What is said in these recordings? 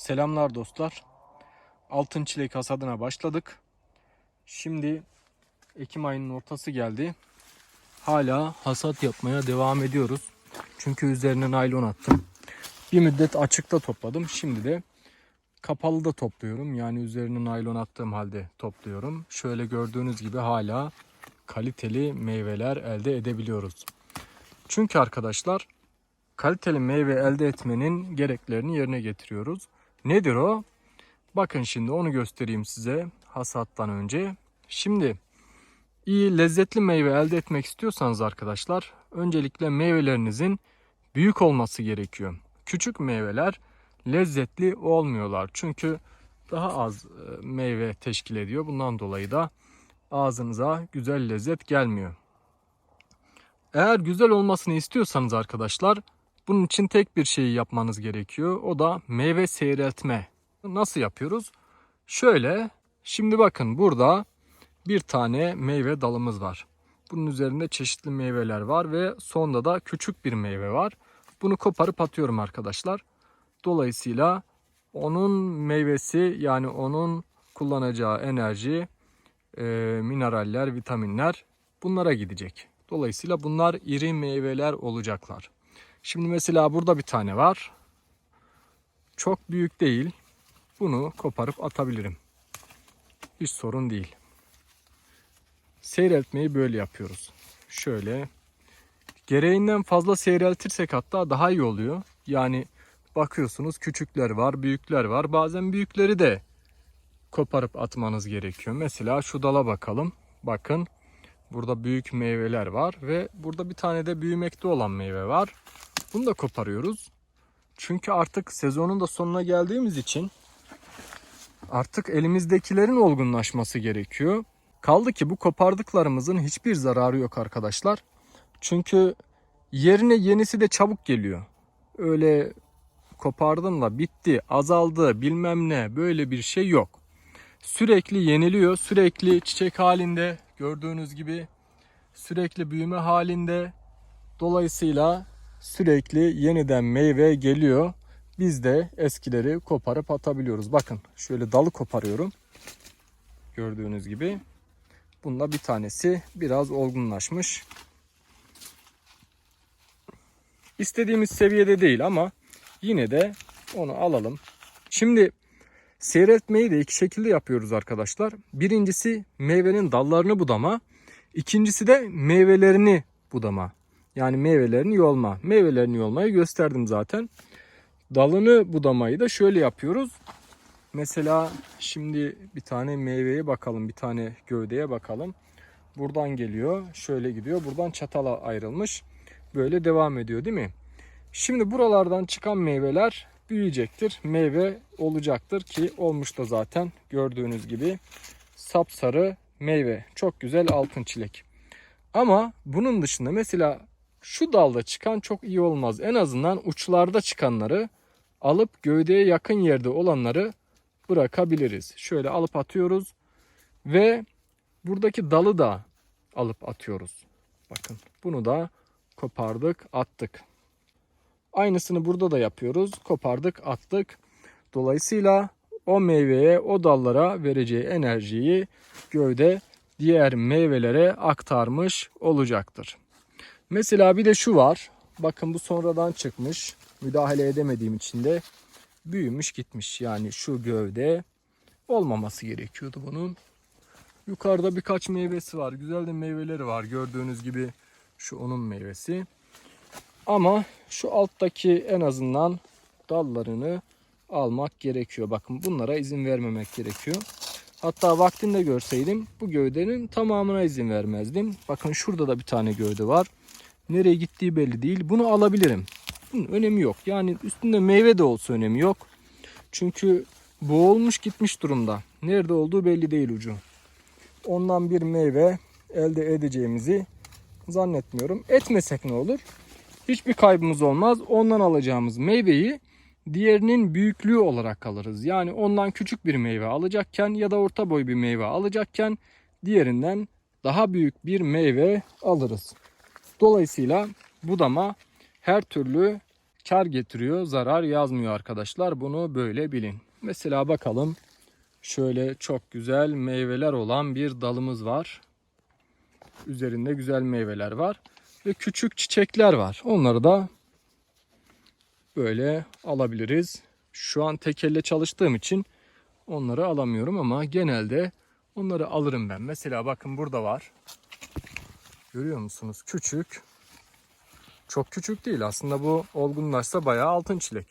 Selamlar dostlar. Altın çilek hasadına başladık. Şimdi Ekim ayının ortası geldi. Hala hasat yapmaya devam ediyoruz. Çünkü üzerine naylon attım. Bir müddet açıkta topladım. Şimdi de kapalı da topluyorum. Yani üzerine naylon attığım halde topluyorum. Şöyle gördüğünüz gibi hala kaliteli meyveler elde edebiliyoruz. Çünkü arkadaşlar kaliteli meyve elde etmenin gereklerini yerine getiriyoruz. Nedir o? Bakın şimdi onu göstereyim size hasattan önce. Şimdi iyi lezzetli meyve elde etmek istiyorsanız arkadaşlar öncelikle meyvelerinizin büyük olması gerekiyor. Küçük meyveler lezzetli olmuyorlar. Çünkü daha az e, meyve teşkil ediyor. Bundan dolayı da ağzınıza güzel lezzet gelmiyor. Eğer güzel olmasını istiyorsanız arkadaşlar bunun için tek bir şeyi yapmanız gerekiyor. O da meyve seyreltme. Nasıl yapıyoruz? Şöyle şimdi bakın burada bir tane meyve dalımız var. Bunun üzerinde çeşitli meyveler var ve sonda da küçük bir meyve var. Bunu koparıp atıyorum arkadaşlar. Dolayısıyla onun meyvesi yani onun kullanacağı enerji, e, mineraller, vitaminler bunlara gidecek. Dolayısıyla bunlar iri meyveler olacaklar. Şimdi mesela burada bir tane var. Çok büyük değil. Bunu koparıp atabilirim. Hiç sorun değil. Seyreltmeyi böyle yapıyoruz. Şöyle. Gereğinden fazla seyreltirsek hatta daha iyi oluyor. Yani bakıyorsunuz küçükler var, büyükler var. Bazen büyükleri de koparıp atmanız gerekiyor. Mesela şu dala bakalım. Bakın burada büyük meyveler var ve burada bir tane de büyümekte olan meyve var. Bunu da koparıyoruz. Çünkü artık sezonun da sonuna geldiğimiz için artık elimizdekilerin olgunlaşması gerekiyor. Kaldı ki bu kopardıklarımızın hiçbir zararı yok arkadaşlar. Çünkü yerine yenisi de çabuk geliyor. Öyle kopardın da bitti, azaldı, bilmem ne böyle bir şey yok. Sürekli yeniliyor, sürekli çiçek halinde gördüğünüz gibi sürekli büyüme halinde. Dolayısıyla sürekli yeniden meyve geliyor. Biz de eskileri koparıp atabiliyoruz. Bakın şöyle dalı koparıyorum. Gördüğünüz gibi. Bunda bir tanesi biraz olgunlaşmış. İstediğimiz seviyede değil ama yine de onu alalım. Şimdi seyretmeyi de iki şekilde yapıyoruz arkadaşlar. Birincisi meyvenin dallarını budama. İkincisi de meyvelerini budama. Yani meyvelerini yolma. Meyvelerini yolmayı gösterdim zaten. Dalını budamayı da şöyle yapıyoruz. Mesela şimdi bir tane meyveye bakalım. Bir tane gövdeye bakalım. Buradan geliyor. Şöyle gidiyor. Buradan çatala ayrılmış. Böyle devam ediyor değil mi? Şimdi buralardan çıkan meyveler büyüyecektir. Meyve olacaktır ki olmuş da zaten gördüğünüz gibi sapsarı meyve. Çok güzel altın çilek. Ama bunun dışında mesela şu dalda çıkan çok iyi olmaz. En azından uçlarda çıkanları alıp gövdeye yakın yerde olanları bırakabiliriz. Şöyle alıp atıyoruz ve buradaki dalı da alıp atıyoruz. Bakın bunu da kopardık, attık. Aynısını burada da yapıyoruz. Kopardık, attık. Dolayısıyla o meyveye, o dallara vereceği enerjiyi gövde diğer meyvelere aktarmış olacaktır. Mesela bir de şu var. Bakın bu sonradan çıkmış. Müdahale edemediğim için de büyümüş gitmiş. Yani şu gövde olmaması gerekiyordu bunun. Yukarıda birkaç meyvesi var. Güzel de meyveleri var. Gördüğünüz gibi şu onun meyvesi. Ama şu alttaki en azından dallarını almak gerekiyor. Bakın bunlara izin vermemek gerekiyor. Hatta vaktinde görseydim bu gövdenin tamamına izin vermezdim. Bakın şurada da bir tane gövde var. Nereye gittiği belli değil. Bunu alabilirim. Bunun önemi yok. Yani üstünde meyve de olsa önemi yok. Çünkü boğulmuş gitmiş durumda. Nerede olduğu belli değil ucu. Ondan bir meyve elde edeceğimizi zannetmiyorum. Etmesek ne olur? Hiçbir kaybımız olmaz. Ondan alacağımız meyveyi diğerinin büyüklüğü olarak alırız. Yani ondan küçük bir meyve alacakken ya da orta boy bir meyve alacakken diğerinden daha büyük bir meyve alırız. Dolayısıyla budama her türlü kar getiriyor, zarar yazmıyor arkadaşlar. Bunu böyle bilin. Mesela bakalım. Şöyle çok güzel meyveler olan bir dalımız var. Üzerinde güzel meyveler var ve küçük çiçekler var. Onları da böyle alabiliriz. Şu an tek elle çalıştığım için onları alamıyorum ama genelde onları alırım ben. Mesela bakın burada var. Görüyor musunuz? Küçük. Çok küçük değil. Aslında bu olgunlaşsa bayağı altın çilek.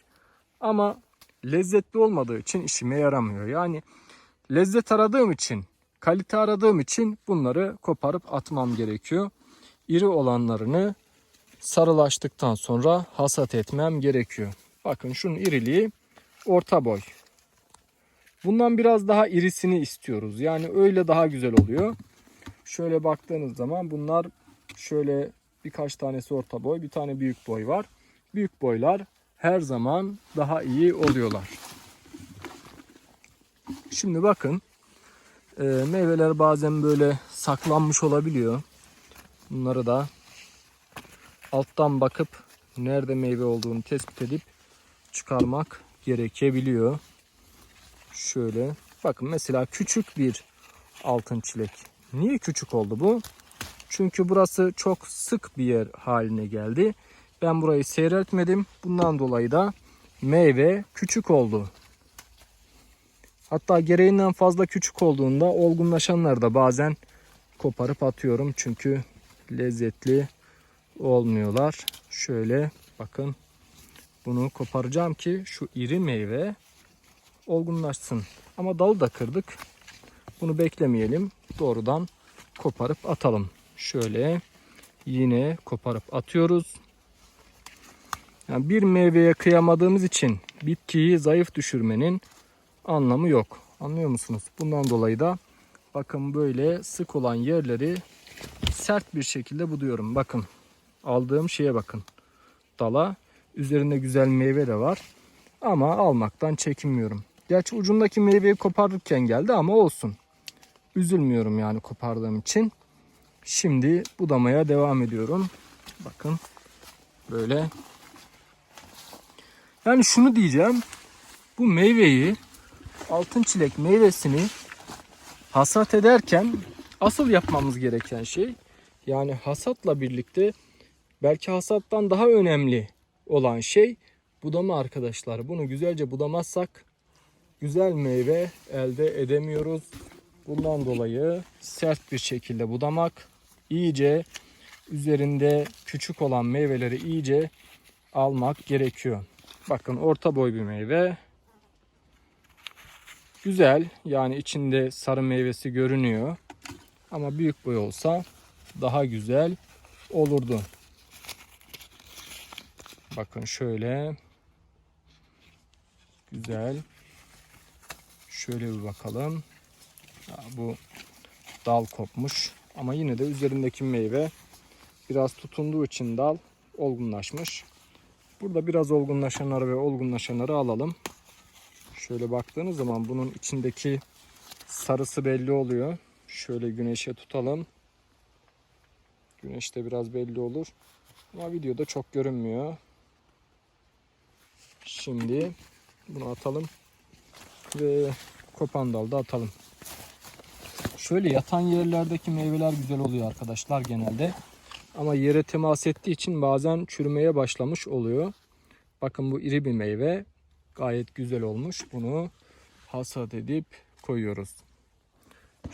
Ama lezzetli olmadığı için işime yaramıyor. Yani lezzet aradığım için, kalite aradığım için bunları koparıp atmam gerekiyor. İri olanlarını sarılaştıktan sonra hasat etmem gerekiyor. Bakın şunun iriliği orta boy. Bundan biraz daha irisini istiyoruz. Yani öyle daha güzel oluyor. Şöyle baktığınız zaman bunlar şöyle birkaç tanesi orta boy, bir tane büyük boy var. Büyük boylar her zaman daha iyi oluyorlar. Şimdi bakın e, meyveler bazen böyle saklanmış olabiliyor. Bunları da alttan bakıp nerede meyve olduğunu tespit edip çıkarmak gerekebiliyor. Şöyle bakın mesela küçük bir altın çilek. Niye küçük oldu bu? Çünkü burası çok sık bir yer haline geldi. Ben burayı seyreltmedim. Bundan dolayı da meyve küçük oldu. Hatta gereğinden fazla küçük olduğunda olgunlaşanları da bazen koparıp atıyorum. Çünkü lezzetli olmuyorlar. Şöyle bakın bunu koparacağım ki şu iri meyve olgunlaşsın. Ama dalı da kırdık. Bunu beklemeyelim. Doğrudan koparıp atalım. Şöyle yine koparıp atıyoruz. Yani bir meyveye kıyamadığımız için bitkiyi zayıf düşürmenin anlamı yok. Anlıyor musunuz? Bundan dolayı da bakın böyle sık olan yerleri sert bir şekilde buduyorum. Bakın aldığım şeye bakın. Dala üzerinde güzel meyve de var. Ama almaktan çekinmiyorum. Gerçi ucundaki meyveyi koparırken geldi ama olsun. Üzülmüyorum yani kopardığım için. Şimdi budamaya devam ediyorum. Bakın böyle. Yani şunu diyeceğim. Bu meyveyi altın çilek meyvesini hasat ederken asıl yapmamız gereken şey yani hasatla birlikte belki hasattan daha önemli olan şey budama arkadaşlar. Bunu güzelce budamazsak güzel meyve elde edemiyoruz. Bundan dolayı sert bir şekilde budamak, iyice üzerinde küçük olan meyveleri iyice almak gerekiyor. Bakın orta boy bir meyve. Güzel yani içinde sarı meyvesi görünüyor. Ama büyük boy olsa daha güzel olurdu. Bakın şöyle. Güzel. Şöyle bir bakalım. Ya bu dal kopmuş. Ama yine de üzerindeki meyve biraz tutunduğu için dal olgunlaşmış. Burada biraz olgunlaşanları ve olgunlaşanları alalım. Şöyle baktığınız zaman bunun içindeki sarısı belli oluyor. Şöyle güneşe tutalım. Güneşte biraz belli olur. Ama videoda çok görünmüyor. Şimdi bunu atalım. Ve kopan dalda atalım. Şöyle yatan yerlerdeki meyveler güzel oluyor arkadaşlar genelde. Ama yere temas ettiği için bazen çürümeye başlamış oluyor. Bakın bu iri bir meyve. Gayet güzel olmuş. Bunu hasat edip koyuyoruz.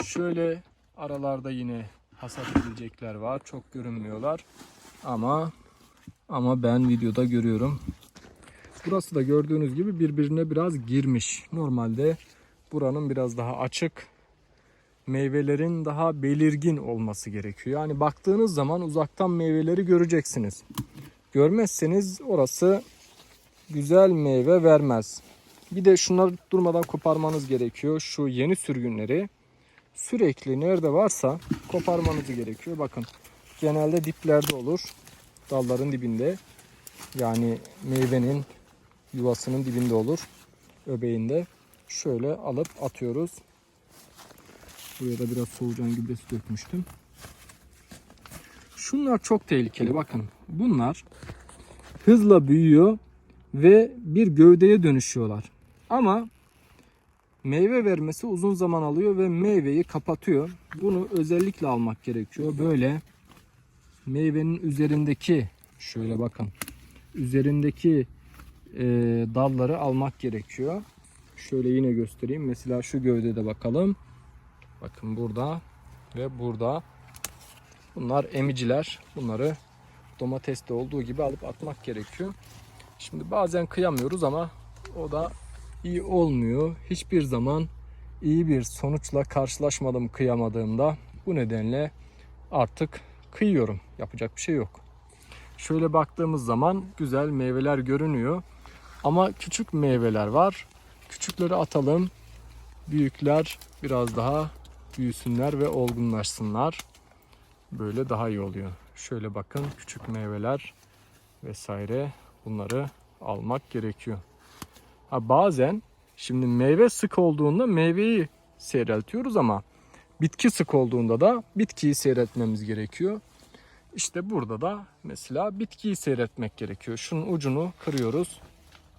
Şöyle aralarda yine hasat edilecekler var. Çok görünmüyorlar. Ama ama ben videoda görüyorum. Burası da gördüğünüz gibi birbirine biraz girmiş. Normalde buranın biraz daha açık meyvelerin daha belirgin olması gerekiyor. Yani baktığınız zaman uzaktan meyveleri göreceksiniz. Görmezseniz orası güzel meyve vermez. Bir de şunları durmadan koparmanız gerekiyor. Şu yeni sürgünleri sürekli nerede varsa koparmanız gerekiyor. Bakın genelde diplerde olur. Dalların dibinde. Yani meyvenin yuvasının dibinde olur. Öbeğinde. Şöyle alıp atıyoruz. Buraya da biraz solucan gübresi dökmüştüm. Şunlar çok tehlikeli bakın. Bunlar hızla büyüyor ve bir gövdeye dönüşüyorlar. Ama meyve vermesi uzun zaman alıyor ve meyveyi kapatıyor. Bunu özellikle almak gerekiyor. Böyle meyvenin üzerindeki şöyle bakın üzerindeki e, dalları almak gerekiyor. Şöyle yine göstereyim. Mesela şu gövdede bakalım. Bakın burada ve burada. Bunlar emiciler. Bunları domateste olduğu gibi alıp atmak gerekiyor. Şimdi bazen kıyamıyoruz ama o da iyi olmuyor. Hiçbir zaman iyi bir sonuçla karşılaşmadım kıyamadığımda. Bu nedenle artık kıyıyorum. Yapacak bir şey yok. Şöyle baktığımız zaman güzel meyveler görünüyor. Ama küçük meyveler var. Küçükleri atalım. Büyükler biraz daha büyüsünler ve olgunlaşsınlar. Böyle daha iyi oluyor. Şöyle bakın küçük meyveler vesaire bunları almak gerekiyor. Ha bazen şimdi meyve sık olduğunda meyveyi seyreltiyoruz ama bitki sık olduğunda da bitkiyi seyretmemiz gerekiyor. İşte burada da mesela bitkiyi seyretmek gerekiyor. Şunun ucunu kırıyoruz,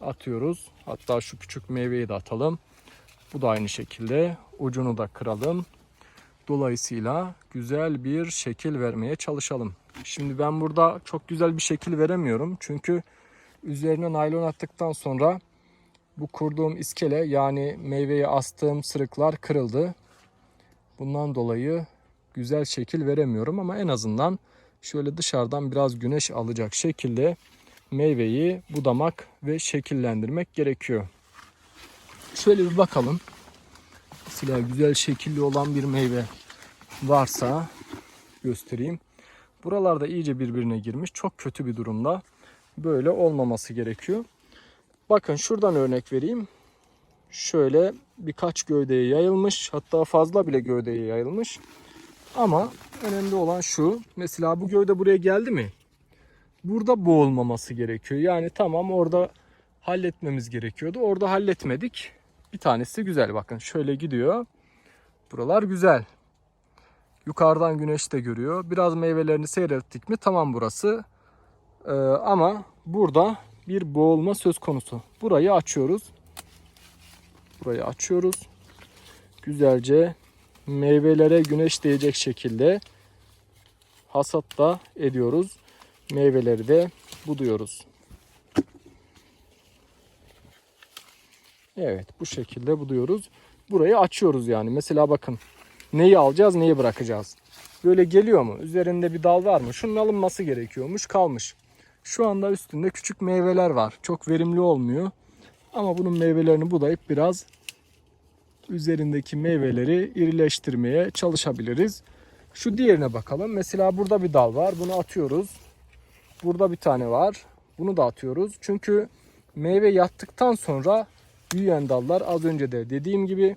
atıyoruz. Hatta şu küçük meyveyi de atalım. Bu da aynı şekilde ucunu da kıralım. Dolayısıyla güzel bir şekil vermeye çalışalım. Şimdi ben burada çok güzel bir şekil veremiyorum. Çünkü üzerine naylon attıktan sonra bu kurduğum iskele yani meyveye astığım sırıklar kırıldı. Bundan dolayı güzel şekil veremiyorum ama en azından şöyle dışarıdan biraz güneş alacak şekilde meyveyi budamak ve şekillendirmek gerekiyor. Şöyle bir bakalım. Mesela güzel şekilli olan bir meyve varsa göstereyim. Buralarda iyice birbirine girmiş. Çok kötü bir durumda. Böyle olmaması gerekiyor. Bakın şuradan örnek vereyim. Şöyle birkaç gövdeye yayılmış. Hatta fazla bile gövdeye yayılmış. Ama önemli olan şu. Mesela bu gövde buraya geldi mi? Burada boğulmaması gerekiyor. Yani tamam orada halletmemiz gerekiyordu. Orada halletmedik. Bir tanesi güzel bakın. Şöyle gidiyor. Buralar güzel. Yukarıdan güneş de görüyor. Biraz meyvelerini seyrettik mi tamam burası. Ee, ama burada bir boğulma söz konusu. Burayı açıyoruz. Burayı açıyoruz. Güzelce meyvelere güneş değecek şekilde hasat da ediyoruz. Meyveleri de buduyoruz. Evet bu şekilde buduyoruz. Burayı açıyoruz yani. Mesela bakın neyi alacağız neyi bırakacağız. Böyle geliyor mu? Üzerinde bir dal var mı? Şunun alınması gerekiyormuş kalmış. Şu anda üstünde küçük meyveler var. Çok verimli olmuyor. Ama bunun meyvelerini budayıp biraz üzerindeki meyveleri irileştirmeye çalışabiliriz. Şu diğerine bakalım. Mesela burada bir dal var. Bunu atıyoruz. Burada bir tane var. Bunu da atıyoruz. Çünkü meyve yattıktan sonra büyüyen dallar az önce de dediğim gibi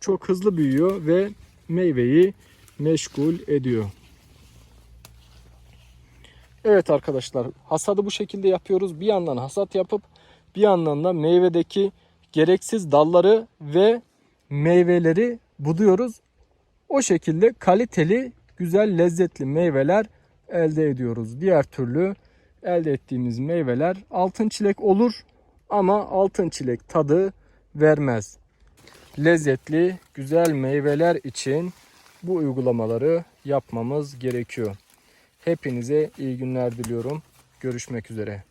çok hızlı büyüyor ve meyveyi meşgul ediyor. Evet arkadaşlar hasadı bu şekilde yapıyoruz. Bir yandan hasat yapıp bir yandan da meyvedeki gereksiz dalları ve meyveleri buduyoruz. O şekilde kaliteli, güzel, lezzetli meyveler elde ediyoruz. Diğer türlü elde ettiğimiz meyveler altın çilek olur ama altın çilek tadı vermez. Lezzetli, güzel meyveler için bu uygulamaları yapmamız gerekiyor. Hepinize iyi günler diliyorum. Görüşmek üzere.